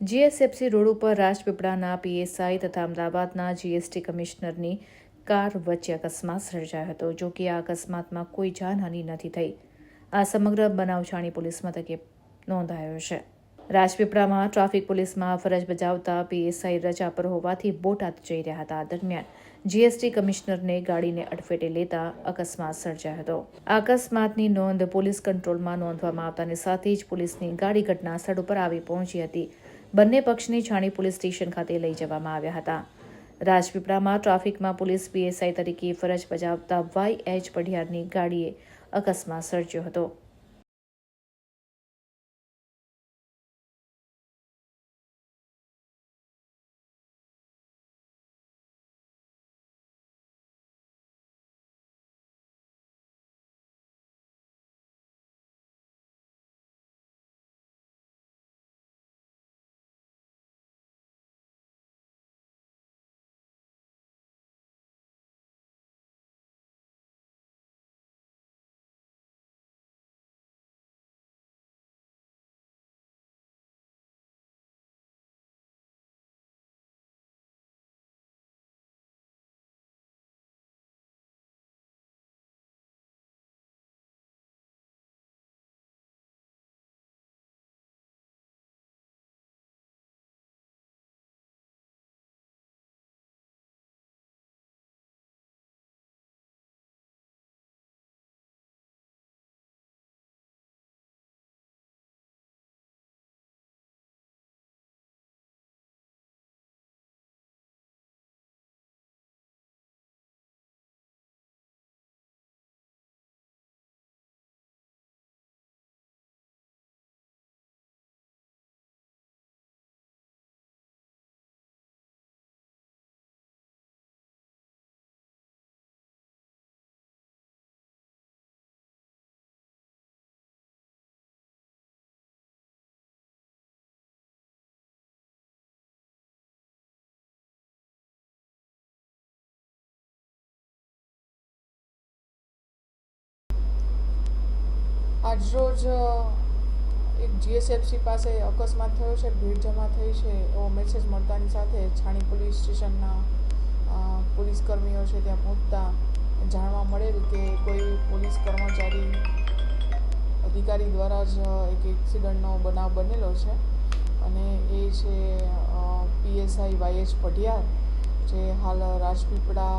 GSFC road ઉપર રાજપીપળાના PSI તથા અમદાવાદના જીએસટી કમિશનરની કાર વચ્ચે અકસ્માત સર્જાયો હતો, જો કે આ અકસ્માતમાં કોઈ જાનહાનિ નથી થઈ. આ સમગ્ર બનાવ છાણી પોલીસ મથકે નોંધાયો છે. રાજપીપળામાં ટ્રાફિક પોલીસમાં ફરજ બજાવતા પીએસઆઈ રજા પર હોવાથી બોટાદ જઈ રહ્યા હતા. દરમિયાન જીએસટી કમિશનરને ગાડીને અડફેટે લેતા અકસ્માત સર્જાયો હતો. અકસ્માતની નોંધ પોલીસ કંટ્રોલમાં નોંધવામાં આવતાની સાથે જ પોલીસની ગાડી ઘટના સ્થળ ઉપર આવી પહોંચી હતી. બંને પક્ષને છાણી પોલીસ સ્ટેશન ખાતે લઈ જવામાં આવ્યા હતા. રાજપીપળામાં ટ્રાફિકમાં પોલીસ પીએસઆઈ તરીકે ફરજ બજાવતા વાય એચ પઢિયારની ગાડીએ અકસ્માત સર્જ્યો હતો. આજરોજ એક જીએસએફસી પાસે અકસ્માત થયો છે, ભીડ જમા થઈ છે. એવો મેસેજ મળતાની સાથે છાણી પોલીસ સ્ટેશનના પોલીસ કર્મીઓ છે ત્યાં પહોંચતા જાણવા મળેલ કે કોઈ પોલીસ કર્મચારી અધિકારી દ્વારા જ એક એક્સિડન્ટનો બનાવ બનેલો છે. અને એ છે પીએસઆઈ વાયએચ પઢિયાર, જે હાલ રાજપીપળા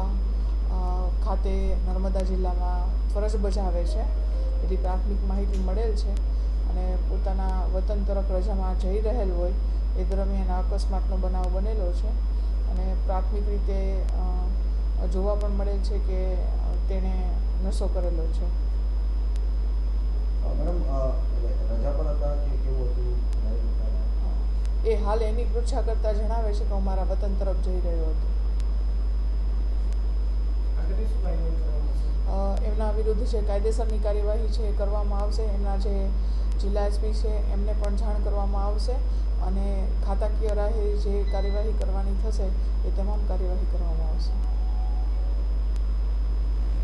ખાતે નર્મદા જિલ્લામાં ફરજ બજાવે છે. એવી પ્રાથમિક માહિતી મળેલ છે અને પોતાના વતન તરફ રજામાં જઈ રહેલ હોય એ દરમિયાન અકસ્માતનો બનાવ બનેલો છે. અને પ્રાથમિક રીતે જોવા પણ મળેલ છે કે તેણે નશો કરેલો છે? એ હાલ એની પૃચ્છા કરતાં જણાવે છે કે હું મારા વતન તરફ જઈ રહ્યો હતો. એમના વિરુદ્ધ જે કાયદેસરની કાર્યવાહી છે એ કરવામાં આવશે. એમના જે જિલ્લા એસપી છે, એમને પણ જાણ કરવામાં આવશે અને ખાતાકીય રાહે જે કાર્યવાહી કરવાની થશે એ તમામ કાર્યવાહી કરવામાં આવશે.